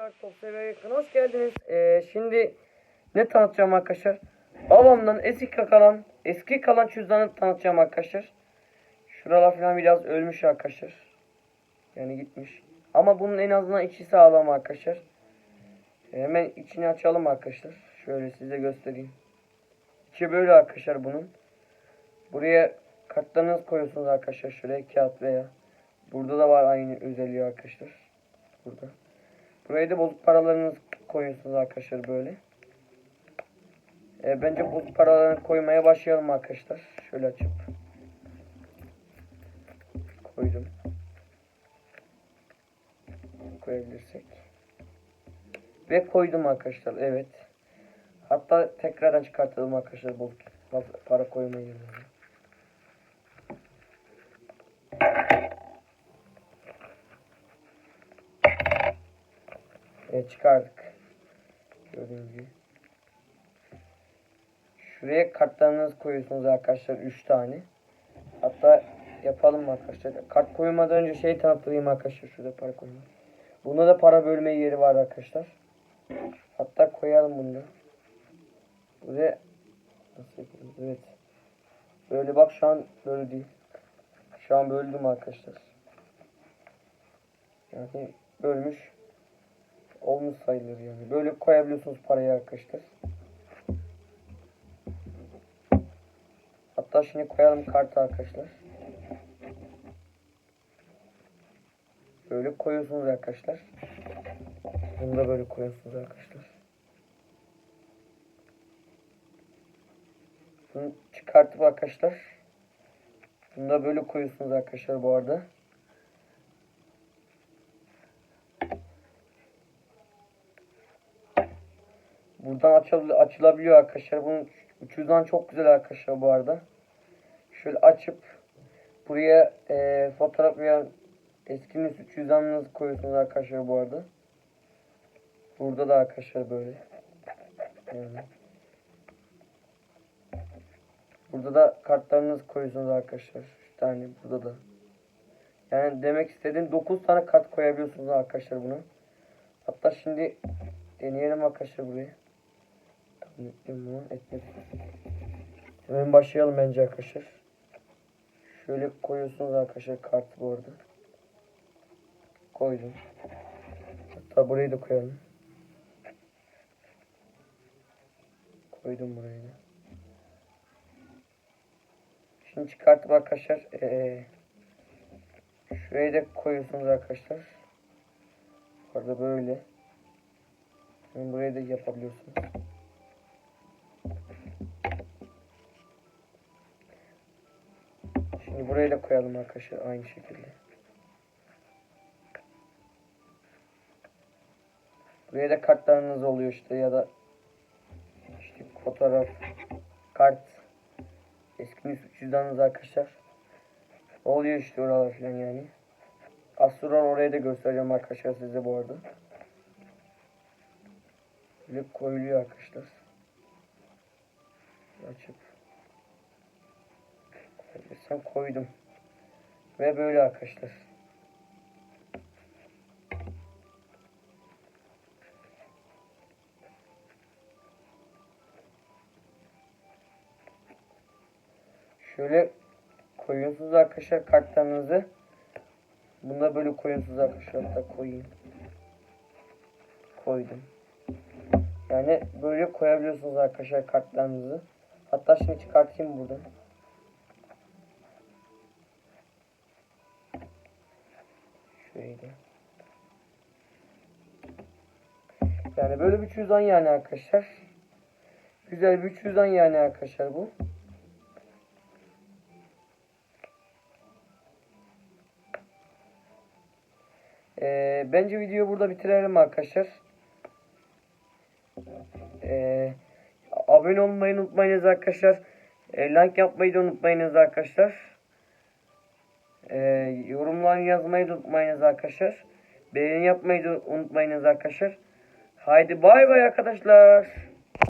arkadaşlar Top Seviye yakın hoş geldiniz. Ee, şimdi ne tanıtacağım arkadaşlar? Babamdan eski kalan eski kalan cüzdanı tanıtacağım arkadaşlar. Şuralar falan biraz ölmüş arkadaşlar. Yani gitmiş. Ama bunun en azından içi sağlam arkadaşlar. Hemen içini açalım arkadaşlar. Şöyle size göstereyim. İçi böyle arkadaşlar bunun. Buraya kartlarınızı koyuyorsunuz arkadaşlar. Şuraya kağıt veya. Burada da var aynı özelliği arkadaşlar. Burada. Buraya da bozuk paralarınızı koyuyorsunuz arkadaşlar böyle. E, bence bozuk paralarını koymaya başlayalım arkadaşlar. Şöyle açıp. Koydum. Koyabilirsek. Ve koydum arkadaşlar. Evet. Hatta tekrardan çıkartalım arkadaşlar bozuk para koyma yerine. Evet çıkardık. Gördüğünüz gibi. Şuraya kartlarınızı koyuyorsunuz arkadaşlar 3 tane. Hatta yapalım arkadaşlar. Kart koymadan önce şey tanıtayım arkadaşlar. Şurada para koyma. Bunda da para bölme yeri var arkadaşlar. Hatta koyalım bunu da. Buraya nasıl yapıyoruz? Evet. Böyle bak şu an böyle değil. Şu an böldüm arkadaşlar. Yani bölmüş olmuş sayılır yani. Böyle koyabiliyorsunuz parayı arkadaşlar. Hatta şimdi koyalım kartı arkadaşlar. Böyle koyuyorsunuz arkadaşlar. Bunu da böyle koyuyorsunuz arkadaşlar. Bunu çıkartıp arkadaşlar. Bunu da böyle koyuyorsunuz arkadaşlar bu arada. Buradan açıl açılabiliyor arkadaşlar. Bunun cüzdan çok güzel arkadaşlar bu arada. Şöyle açıp buraya e, fotoğraf veya eski nesil cüzdanınızı koyuyorsunuz arkadaşlar bu arada. Burada da arkadaşlar böyle. Yani. Burada da kartlarınızı koyuyorsunuz arkadaşlar. 3 tane burada da. Yani demek istediğim 9 tane kart koyabiliyorsunuz arkadaşlar bunu. Hatta şimdi deneyelim arkadaşlar burayı. Bunu etmedim. Hemen başlayalım bence arkadaşlar. Şöyle koyuyorsunuz arkadaşlar kartı bu arada. Koydum. Hatta burayı da koyalım. Koydum burayı da. Şimdi çıkartıp arkadaşlar ee, şuraya da koyuyorsunuz arkadaşlar. Orada böyle. Şimdi buraya da yapabiliyorsunuz. Şimdi buraya da koyalım arkadaşlar aynı şekilde. Buraya da kartlarınız oluyor işte ya da işte fotoğraf, kart, eski nüfus cüzdanınız arkadaşlar. Oluyor işte oralar falan yani. Az sonra oraya da göstereceğim arkadaşlar size bu arada. Böyle koyuluyor arkadaşlar. Açıp koyabilirsem koydum. Ve böyle arkadaşlar. Şöyle koyuyorsunuz arkadaşlar kartlarınızı. Bunda böyle koyuyorsunuz arkadaşlar. Hatta koyayım. Koydum. Yani böyle koyabiliyorsunuz arkadaşlar kartlarınızı. Hatta şimdi çıkartayım buradan. Şöyle. Yani böyle bir cüzdan yani arkadaşlar. Güzel bir cüzdan yani arkadaşlar bu. Ee, bence videoyu burada bitirelim arkadaşlar. Ee, abone olmayı unutmayınız arkadaşlar. Ee, like yapmayı da unutmayınız arkadaşlar. Ee, yorumlar yazmayı da unutmayınız arkadaşlar. Beğeni yapmayı da unutmayınız arkadaşlar. Haydi bay bay arkadaşlar.